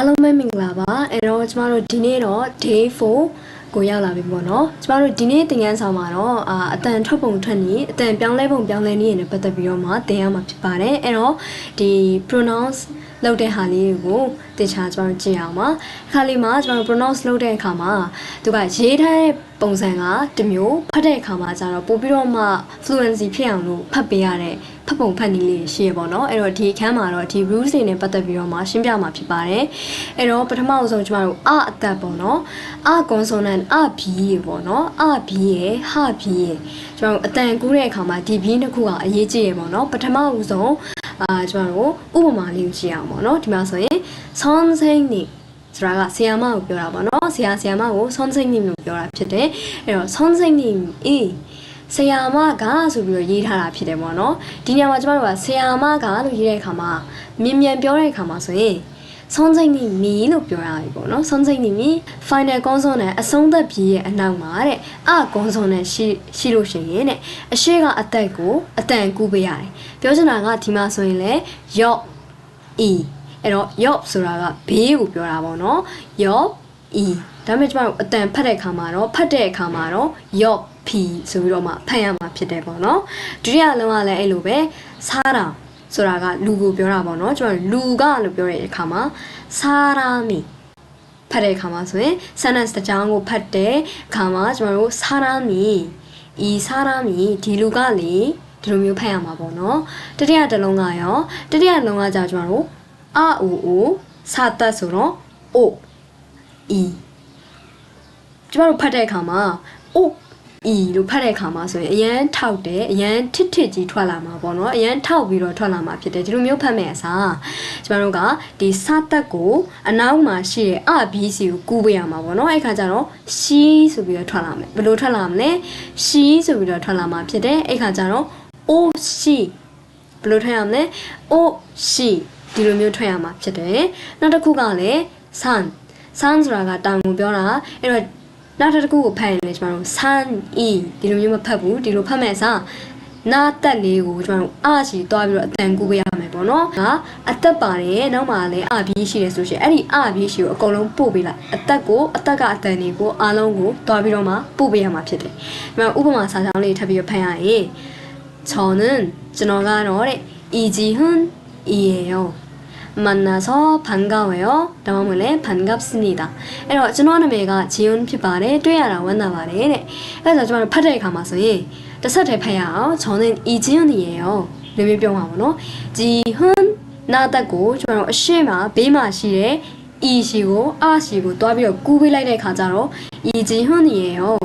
အားလုံးပဲမင်္ဂလာပါအဲ့တော့ကျမတို့ဒီနေ့တော့ day 4ကိုရောက်လာပြီပေါ့နော်ကျမတို့ဒီနေ့သင်ခန်းဆောင်မှာတော့အာအတန်ထွက်ပုံထွက်နည်းအတန်ပြောင်းလဲပုံပြောင်းလဲနည်းရနဲ့ပတ်သက်ပြီးတော့မှသင်ရမှာဖြစ်ပါတယ်အဲ့တော့ဒီ pronounce လောက်တဲ့ဟာလေးတွေကိုတခြားကျမတို့ကြည့်အောင်ပါအခါလေးမှာကျမတို့ pronounce လုပ်တဲ့အခါမှာသူကရေးထားတဲ့ ပုံစံကတမျိုးဖတ်တဲ့အခါမှာကျတော့ပို့ပြီးတော့မှ fluency ဖြစ်အောင်လို့ဖတ်ပေးရတဲ့ဖတ်ပုံဖတ်နည်းလေးရှိရပါတော့အဲ့တော့ဒီအခန်းမှာတော့ဒီ rules တွေနဲ့ပတ်သက်ပြီးတော့မှရှင်းပြမှာဖြစ်ပါတယ်အဲ့တော့ပထမအဆုံးကျမတို့အအသက်ပေါ့နော်အ consonant အ b ရေပေါ့နော်အ b ရေဟ b ရေကျမတို့အတန်ကူးတဲ့အခါမှာဒီ b နှစ်ခုကအရေးကြီးရပေါ့နော်ပထမအဆုံးအာကျမတို့ဥပမာလေးကိုကြည့်အောင်ပေါ့နော်ဒီမှာဆိုရင် sound စိမ့်နေ ဆိုတာကဆီယာမကိုပြောတာပေါ့နော်ဆီယာဆီယာမကိုဆုံးစိတ်နိမ်လို့ပြောတာဖြစ်တယ်အဲ့တော့ဆုံးစိတ်နိမ်အေးဆရာမကဆိုပြီးတော့ရေးထားတာဖြစ်တယ်ပေါ့နော်ဒီနေရာမှာကျမတို့ကဆရာမကလို့ရေးတဲ့အခါမှာမြင်မြန်ပြောတဲ့အခါမှာဆိုရင်ဆုံးစိတ်နေမီလို့ပြောရပြီပေါ့နော်ဆုံးစိတ်နေမီ final consonant နဲ့အဆုံးသက်ပြီးရဲ့အနောက်မှာတဲ့အကွန်ဆိုနဲ့ရှိရှိလို့ရှိရင်တဲ့အရှိကအသက်ကိုအတန်ကူးပေးရတယ်ပြောချင်တာကဒီမှာဆိုရင်လေ yok e အဲ့တော့ yo ဆိုတာကဘေးကိုပြောတာပေါ့နော် yo e ဒါပေမဲ့ကျမတို့အတန်ဖတ်တဲ့အခါမှာတော့ဖတ်တဲ့အခါမှာတော့ yo p ဆိုပြီးတော့မှဖတ်ရမှာဖြစ်တယ်ပေါ့နော်ဒုတိယလုံးကလည်းအဲ့လိုပဲစားတာဆိုတာကလူကိုပြောတာပေါ့နော်ကျမတို့လူကလို့ပြောတဲ့အခါမှာစားရာမီဖတ်တဲ့အခါမှာဆိုရင် sentence တစ်ကြောင်းကိုဖတ်တဲ့အခါမှာကျမတို့စားရာမီဤစားရာမီဒီလူကလေဒီလိုမျိုးဖတ်ရမှာပေါ့နော်တတိယတစ်လုံးကရောတတိယလုံးကကြာကျမတို့ အအိုအိုစာသက်ဆိုတော့အိုဤကျမတို့ဖတ်တဲ့အခါမှာအိုဤလို့ဖတ်တဲ့အခါမှာဆိုရင်အရန်ထောက်တယ်အရန်ထစ်ထစ်ကြီးထွက်လာမှာပေါ့နော်အရန်ထောက်ပြီးတော့ထွက်လာမှာဖြစ်တယ်ဒီလိုမျိုးဖတ်မယ်အစားကျမတို့ကဒီစသက်ကိုအနောက်မှာရှိတဲ့အဘီစီကိုကူးပေးရမှာပေါ့နော်အဲ့ခါကျတော့ရှီဆိုပြီးတော့ထွက်လာမယ်ဘယ်လိုထွက်လာမလဲရှီဆိုပြီးတော့ထွက်လာမှာဖြစ်တယ်အဲ့ခါကျတော့အိုရှီဘယ်လိုထွက်ရမလဲအိုရှီ ဒီလိုမျိုးထွက်ရမှာဖြစ်တယ်နောက်တစ်ခုကလည်းဆန်ဆန်ဆိုတာကတောင်ကိုပြောတာအဲ့တော့နောက်တစ်ခုကိုဖတ်ရင်လည်းကျွန်တော်တို့ဆန်အီဒီလိုမျိုးမဖတ်ဘူးဒီလိုဖတ်မယ်စားနာတက်လေးကိုကျွန်တော်တို့အချီသွားပြီးတော့အတန်ကူးပေးရမယ်ပေါ့နော်။ဒါအသက်ပါတယ်နောက်မှလည်းအဘီးရှိတယ်ဆိုရှင်အဲ့ဒီအဘီးရှိကိုအကုန်လုံးပို့ပေးလိုက်အသက်ကိုအသက်ကအတန်တွေကိုအားလုံးကိုသွားပြီးတော့မှပို့ပေးရမှာဖြစ်တယ်။ဒီမှာဥပမာစာကြောင်းလေးထပ်ပြီးတော့ဖတ်ရရင်저는ကျွန်တော်ကတော့တဲ့이지훈 이에 요. 만나서 반가워 요. 나와물래 반갑습니 다. 에러 준원음에가 지훈 피바레 뛰어라 왔나바 레. 그래서 정말 팔을 감아서 예. 뜻을 해봐 요. 저는 이지훈이에 요. 르미 병화번호 지훈 나다고 정말 시마 베마시에 이시고 아시고 또 비로 구비라이데 가자로 이지훈이에 요.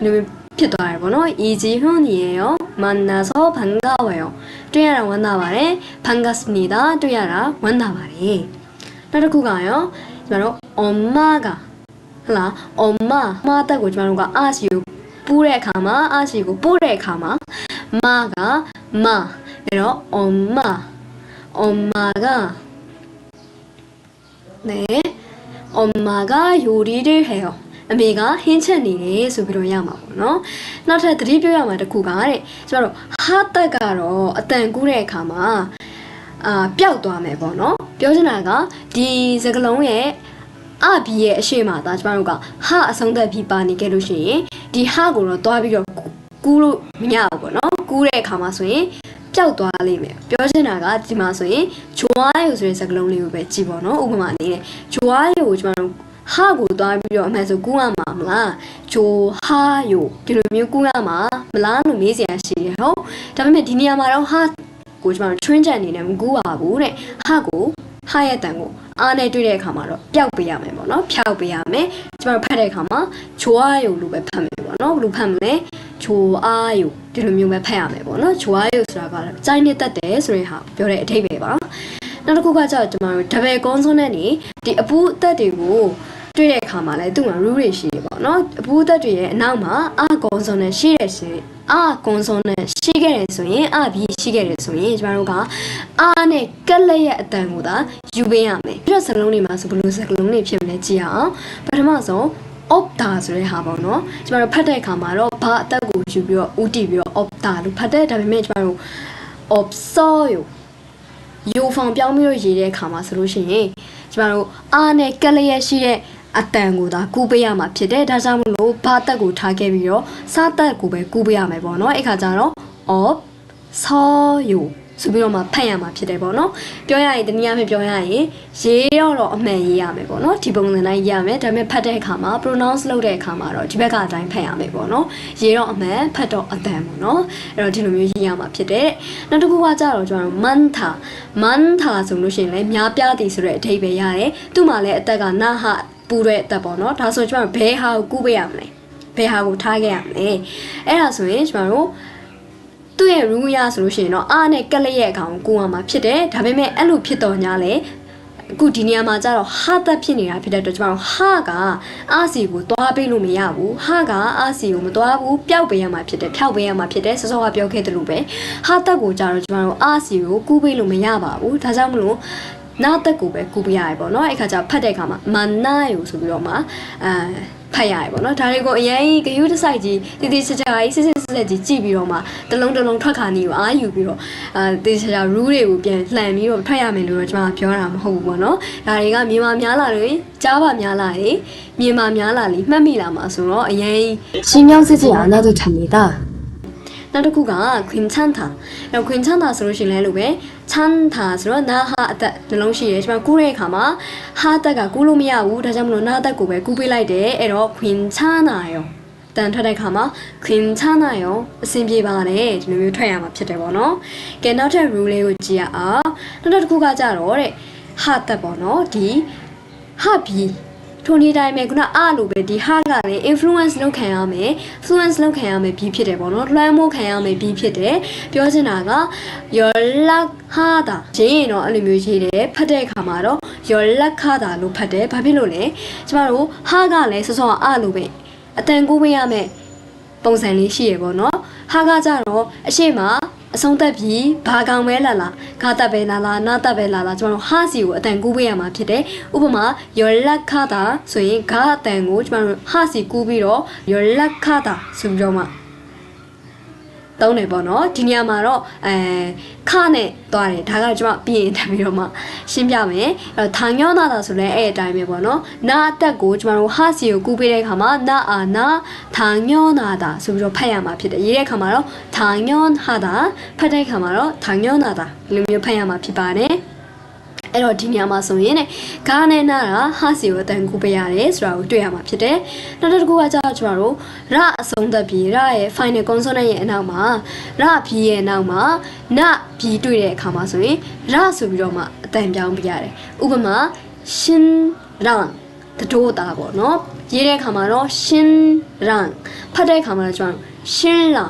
르미 피도 알보노 이지훈이에 요. 만나서 반가워 요. တွေ့ရတာဝမ်းသာပါတယ်။ 반갑습니다. တွေ့ရတာဝမ်းသာပါတယ်။နောက်တစ်ခုကရောကျွန်တော်တို့ 엄마가 ဟလား 엄마 မတက်ကိုကျွန်တော်တို့ကအာစီကိုပူးတဲ့အခါမှာအာစီကိုပို့တဲ့အခါမှာမကမအဲ့တော့ 엄마 엄마가 네 엄마가 요리를 해요. အမေကဟင်းချက်နေတယ်ဆိုပြီးတော့ရမှာပေါ့နော်နောက်ထပ်သတိပြောရမှာတစ်ခုကတဲ့ကျမတို့ဟာတက်ကတော့အတန်ကူးတဲ့အခါမှာအာပျောက်သွားမယ်ပေါ့နော်ပြောချင်တာကဒီစကလုံးရဲ့အဘီရဲ့အရှိမသားကျမတို့ကဟာအဆုံးသက်ပြီးပါနေခဲ့လို့ရှိရင်ဒီဟာကိုတော့တွားပြီးတော့ကူးလို့မရဘူးပေါ့နော်ကူးတဲ့အခါမှာဆိုရင်ပျောက်သွားလိမ့်မယ်ပြောချင်တာကဒီမှာဆိုရင်ဂျွားရိုဆိုတဲ့စကလုံးလေးကိုပဲကြည့်ပါတော့ဥပမာအနေနဲ့ဂျွားရိုကိုကျမတို့ ဟာကိုသွားပြီးတော့အမှန်ဆိုကူးရမှာမလားဂျိုဟာယိုဒီလိုမျိုးကူးရမှာမလားလို့မေးစရာရှိတယ်ဟုတ်ဒါပေမဲ့ဒီနေရာမှာတော့ဟာကိုကျွန်တော် train ချက်အနေနဲ့မကူးပါဘူးတဲ့ဟာကိုဟာရဲ့တန်ကိုအားနဲ့တွေ့တဲ့အခါမှာတော့ပျောက်ပေးရမယ်ပေါ့နော်ဖျောက်ပေးရမယ်ကျွန်တော်ဖတ်တဲ့အခါမှာဂျိုအာယိုလို့ပဲဖတ်မယ်ပေါ့နော်ဘယ်လိုဖတ်မလဲဂျိုအာယိုဒီလိုမျိုးပဲဖတ်ရမယ်ပေါ့နော်ဂျိုအာယိုဆိုတာကလည်းစိုင်းနဲ့တက်တယ်ဆိုရင်ဟာပြောတဲ့အဓိပ္ပာယ်ပါနောက်တစ်ခုကကျတော့ကျွန်တော်တို့ double consonant နေဒီအပူအသက်တွေကို တွေ့တဲ့အခါမှာလည်းသူ့မှာ rule တွေရှိတယ်ပေါ့နော်အပူအသက်တွေရဲ့အနောက်မှာအာ consonant ရှိရရှင်အာ consonant ရှိခဲ့တယ်ဆိုရင်အာပြီးရှိခဲ့တယ်ဆိုရင်ကျွန်တော်တို့ကအာနဲ့ကက်လက်ရဲ့အတန်ကိုသာယူပေးရမယ်ပြီးတော့စလုံးတွေမှာဆိုဘယ်လိုစလုံးတွေဖြစ်မလဲကြည့်အောင်ပထမဆုံး opta ဆိုတဲ့ဟာပေါ့နော်ကျမတို့ဖတ်တဲ့အခါမှာတော့ဘာအသက်ကိုယူပြီးတော့ဥတီပြီးတော့ opta လို့ဖတ်တဲ့ဒါပေမဲ့ကျမတို့ observe ယိုဖောင်ပြောင်းပြီးတော့ရေးတဲ့အခါမှာဆိုလို့ရှိရင်ကျမတို့အားနဲ့ကက်လျက်ရှိတဲ့ အတန်ကိုသာကူးပေးရမှာဖြစ်တယ်ဒါကြောင့်မလို့ဘာတက်ကိုထားခဲ့ပြီးတော့စားတက်ကိုပဲကူးပေးရမယ်ပေါ့နော်အဲ့ခါကျတော့ of ဆောယူဆိုပြီးတော့မှဖတ်ရမှာဖြစ်တယ်ပေါ့နော်ပြောရရင်တနည်းအားဖြင့်ပြောရရင်ရေးတော့တော့အမှန်ရေးရမယ်ပေါ့နော်ဒီပုံစံတိုင်းရေးရမယ်ဒါပေမဲ့ဖတ်တဲ့အခါမှာ pronounce လုပ်တဲ့အခါမှာတော့ဒီဘက်ကအတိုင်းဖတ်ရမယ်ပေါ့နော်ရေးတော့အမှန်ဖတ်တော့အတန်ပေါ့နော်အဲ့တော့ဒီလိုမျိုးရေးရမှာဖြစ်တယ်နောက်တစ်ခုကကြတော့ကျွန်တော်တို့ mantha mantha ဆိုလို့ရှိရင်လည်းများပြားသည်ဆိုတဲ့အဓိပ္ပာယ်ရတယ်သူ့မှာလည်းအသက်ကနာဟ ပူတဲ့အသက်ပေါ့နော်ဒါဆိုကျွန်တော်တို့ဘယ်ဟာကိုကူးပေးရမလဲဘယ်ဟာကိုထားခဲ့ရမလဲအဲ့ဒါဆိုရင်ကျွန်တော်တို့သူ့ရဲ့ rule ရဆိုလို့ရှိရင်တော့အားနဲ့ကက်လက်ရဲ့အကောင်ကိုကိုရမှာဖြစ်တယ်ဒါပေမဲ့အဲ့လိုဖြစ်တော့ညာလေအခုဒီနေရာမှာကျတော့ဟာသက်ဖြစ်နေတာဖြစ်တဲ့အတွက်ကျွန်တော်တို့ဟာကအာစီကိုသွားပေးလို့မရဘူးဟာကအာစီကိုမသွားဘူးပျောက်ပေးရမှာဖြစ်တယ်ဖြောက်ပေးရမှာဖြစ်တယ်စောစောကပြောခဲ့သလိုပဲဟာသက်ကိုကျတော့ကျွန်တော်တို့အာစီကိုကူးပေးလို့မရပါဘူးဒါကြောင့်မလို့ နာသက်ကိုပဲကူပြရတယ်ပေါ့နော်အဲ့ခါကျဖတ်တဲ့အခါမှာမနာရောဆိုပြီးတော့မှအဲဖတ်ရတယ်ပေါ့နော်ဒါတွေကိုအရင်ဂယုတဆိုင်ကြီးတည်တည်ချာချာကြီးစစ်စစ်ဆက်ကြီးကြည့်ပြီးတော့မှတလုံးတလုံးထွက်ခါနေကိုအားယူပြီးတော့အဲတည်ချာချာ rule တွေကိုပြန်လှန်ပြီးတော့ထွက်ရမယ်လို့တော့ကျွန်မပြောတာမဟုတ်ဘူးပေါ့နော်ဒါတွေကမြန်မာများလာတယ်ကြားပါများလာတယ်မြန်မာများလာလीမှတ်မိလာမှာဆိုတော့အရင်ရှင်းမြောင်းစစ်စစ်အနာတို့ထံနေတာ က်တစ်ခုက queen chanta အဲ queen chanta ဆိုလို့ရှိရင်လည်းလို့ပဲ chanta ဆိုတော့နာဟာအသက်နှလုံးရှိတယ်ကျွန်မကူးတဲ့အခါမှာဟာအသက်ကကူးလို့မရဘူးဒါကြောင့်မလို့နာအသက်ကိုပဲကူးပေးလိုက်တယ်အဲ့တော့ queen chana ရောတန်ထွက်တဲ့အခါမှာ queen chana ရောအဆင်ပြေပါတယ်ဒီလိုမျိုးထွက်ရမှာဖြစ်တယ်ပေါ့နော်ကဲနောက်ထပ် rule လေးကိုကြည့်ရအောင်နောက်တစ်ခုကကြတော့တဲ့ဟာအသက်ပေါ့နော်ဒီဟာဘီ ထိုနည်းတိုင်းပဲခုနအလိုပဲဒီဟာကလည်း influence လုပ်ခံရမယ် influence လုပ်ခံရမယ်ပြီးဖြစ်တယ်ပေါ့နော်လွှမ်းမိုးခံရမယ်ပြီးဖြစ်တယ်ပြောချင်တာက your luck ဟာတာရင်းရင်တော့အဲ့လိုမျိုးရေးတယ်ဖတ်တဲ့အခါမှာတော့ your luck ဟာတာလို့ဖတ်တယ်ဘာဖြစ်လို့လဲကျမတို့ဟာကလည်းစောစောအလိုပဲအတန်ကိုပေးရမယ်ပုံစံလေးရှိရပေါ့နော်ဟာကကြတော့အရှိမ အဆုံးသက်ပြီးဘာကောင်ပဲလာလာဂါတက်ပဲလာလာနာတက်ပဲလာလာကျွန်တော်တို့ဟာစီကိုအတန်ကူးပေးရမှာဖြစ်တယ်ဥပမာ your luck ခတာဆိုရင်ဂါအတန်ကိုကျွန်တော်တို့ဟာစီကူးပြီးတော့ your luck ခတာဆိုပြီးတော့မှ သုံးတယ်ပေါ့နော်ဒီနေရာမှာတော့အဲခနဲ့သွားတယ်ဒါကကျွန်မပြီးရင်တက်ပြီးတော့မှရှင်းပြမယ်အဲထောင်ညောနာတာဆိုလဲအဲ့အတိုင်းပဲပေါ့နော်နာအတက်ကိုကျွန်တော်တို့ဟာစီကိုကူးပေးတဲ့အခါမှာနာအာနာထောင်ညောနာတာဆိုပြီးတော့ဖတ်ရမှာဖြစ်တယ်ရေးတဲ့အခါမှာတော့ထောင်ညောဟာတာဖတ်တဲ့အခါမှာတော့ထောင်ညောနာတာဒီလိုမျိုးဖတ်ရမှာဖြစ်ပါတယ် အဲ့တော့ဒီနေရာမှာဆိုရင်ねဂါနဲ့နာတာဟာစီကိုအတန်ကူပေးရတယ်ဆိုတာကိုတွေ့ရမှာဖြစ်တယ်။နောက်တစ်ခုကကျတော့ကျွန်တော်တို့ရအဆုံးသက်ပြီးရရဲ့ final consonant ရဲ့အနောက်မှာရပြီးရဲ့နောက်မှာနပြီးတွေ့တဲ့အခါမှာဆိုရင်ရဆိုပြီးတော့မှအတန်ပြောင်းပြရတယ်။ဥပမာရှင်ရန်တတိုးတာပေါ့နော်။ရေးတဲ့အခါမှာတော့ရှင်ရန်ဖတ်တဲ့အခါမှာတော့ကျွန်တော်တို့ရှင်လာ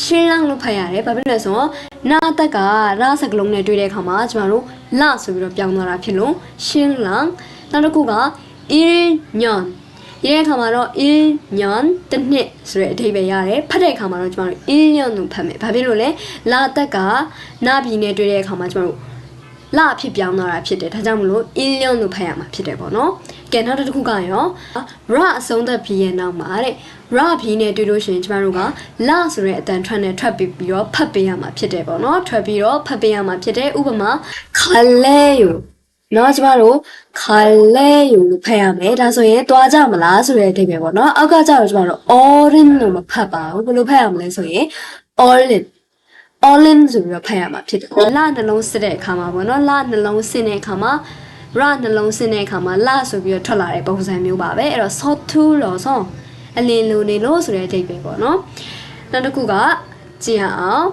ရှင်းလန်းလို့ဖတ်ရတယ်။ဘာဖြစ်လဲဆိုတော့ နာအသက်ကရစကလုံးနဲ့တွေ့တဲ့အခါမှာကျမတို့လဆိုပြီးတော့ပြောင်းသွားတာဖြစ်လို့ရှင်းလန်းနောက်တစ်ခုက il nyon ရေးတဲ့အခါမှာတော့ il nyon တစ်နှစ်ဆိုတဲ့အဓိပ္ပာယ်ရတယ်။ဖတ်တဲ့အခါမှာတော့ကျမတို့ il nyon လို့ဖတ်မယ်။ဘာဖြစ်လို့လဲ။လာအသက်ကနာပြည်နဲ့တွေ့တဲ့အခါမှာကျမတို့လဖြစ်ပြောင်းသွားတာဖြစ်တယ်ဒါကြောင့်မလို့ il nyon လို့ဖတ်ရမှာဖြစ်တယ်ပေါ့နော်။ ကဲနောက်တစ်ခုကရောရအဆုံးသက်ပြီးရဲ့နောက်မှာတဲ့ရဘီနဲ့တွေ့လို့ရှိရင်ကျမတို့ကလဆိုတဲ့အတန်ထွက်နဲ့ထွက်ပြီးပြီးတော့ဖတ်ပေးရမှာဖြစ်တယ်ပေါ့နော်ထွက်ပြီးတော့ဖတ်ပေးရမှာဖြစ်တယ်ဥပမာခလဲယိုနော်ကျမတို့ခလဲယိုလို့ဖတ်ရမယ်ဒါဆိုရင်တွားကြမလားဆိုတဲ့အဓိပ္ပာယ်ပေါ့နော်အောက်ကကျတော့ကျမတို့ orange လို့မဖတ်ပါဘူးဘယ်လိုဖတ်ရမလဲဆိုရင် orange all in ဆိုပြီးတော့ဖတ်ရမှာဖြစ်တယ်လနှလုံးစစ်တဲ့အခါမှာပေါ့နော်လနှလုံးစစ်တဲ့အခါမှာ ရနှလုံးစစ်တဲ့အခါမှာလဆိုပြီးတော့ထွက်လာတဲ့ပုံစံမျိုးပါပဲအဲ့တော့ so to လို့ဆိုအလင်းလိုနေလို့ဆိုတဲ့အဓိပ္ပာယ်ပေါ့နော်နောက်တစ်ခုကကြည့်ရအောင်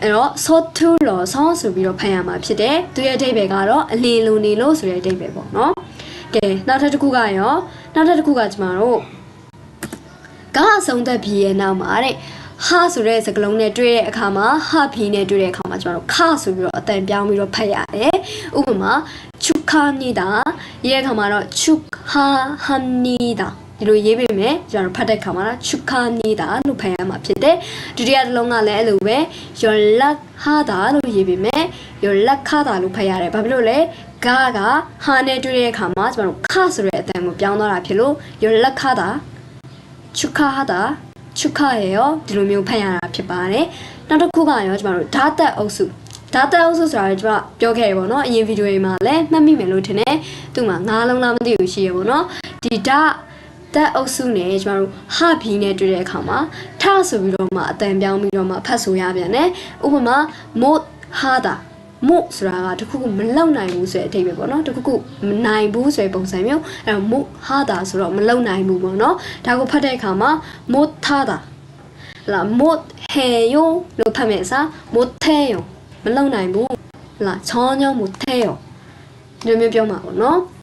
အဲ့တော့ so to လို့ဆိုဆိုပြီးတော့ဖတ်ရမှာဖြစ်တယ်သူရဲ့အဓိပ္ပာယ်ကတော့အလင်းလိုနေလို့ဆိုတဲ့အဓိပ္ပာယ်ပေါ့နော်ကဲနောက်ထပ်တစ်ခုကရောနောက်ထပ်တစ်ခုကကျမတို့ကအဆုံးသက်ပြီးရဲ့နောက်မှာတဲ့ဟာဆိုတဲ့စကားလုံးနဲ့တွေ့တဲ့အခါမှာဟာဖီနဲ့တွေ့တဲ့အခါမှာကျမတို့ခဆိုပြီးတော့အတန်ပြောင်းပြီးတော့ဖတ်ရတယ်။ဥပမာ ချူခာနီတာရေးတဲ့အခါမှာတော့ချူခာဟန်နီတာဒီလိုရေးပေးမယ်ကျွန်တော်ဖတ်တဲ့အခါမှာတော့ချူခာနီတာလို့ဖတ်ရမှာဖြစ်တယ်။ဒုတိယတစ်လုံးကလည်းအဲ့လိုပဲ your luck ဟာတာလို့ရေးပေးမယ် your luck ခတာလို့ဖတ်ရတယ်။ဘာဖြစ်လို့လဲ။ဂါကဟာနဲ့တွေ့တဲ့အခါမှာကျွန်တော်ခဆိုတဲ့အတန်ကိုပြောင်းသွားတာဖြစ်လို့ your luck ခတာချူခါဟာတာချူခါရေရောဒီလိုမျိုးဖတ်ရတာဖြစ်ပါတယ်နောက်တစ်ခုကရောကျမတို့ဓာတ်သက်အုပ်စု ဒါတက်အုပ်စုဆိုတာကကျွန်တော်ပြောခဲ့ရပေါ့နော်အရင်ဗီဒီယိုတွေမှာလည်းမှတ်မိမယ်လို့ထင်တယ်သူ့မှာငါးလုံးလားမသိဘူးရှိရပေါ့နော်ဒီဒါတက်အုပ်စုနဲ့ကျွန်တော်တို့ဟဘီနဲ့တွေ့တဲ့အခါမှာထဆိုပြီးတော့မှအတန်ပြောင်းပြီးတော့မှဖတ်ဆိုရပြန်တယ်ဥပမာမို့ဟာတာမို့ဆိုတာကတခုခုမလုံနိုင်ဘူးဆိုတဲ့အဓိပ္ပာယ်ပေါ့နော်တခုခုမနိုင်ဘူးဆိုတဲ့ပုံစံမျိုးအဲတော့မို့ဟာတာဆိုတော့မလုံနိုင်ဘူးပေါ့နော်ဒါကိုဖတ်တဲ့အခါမှာမို့ထားတာလာမို့ဟေယိုလို့ဖတ်မယ်စာမို့ထဲယို မလုံနိုင်ဘူးလာချောညောမို့ထဲယိုဒီလိုမျိုးပြောမှာပေါ့နော်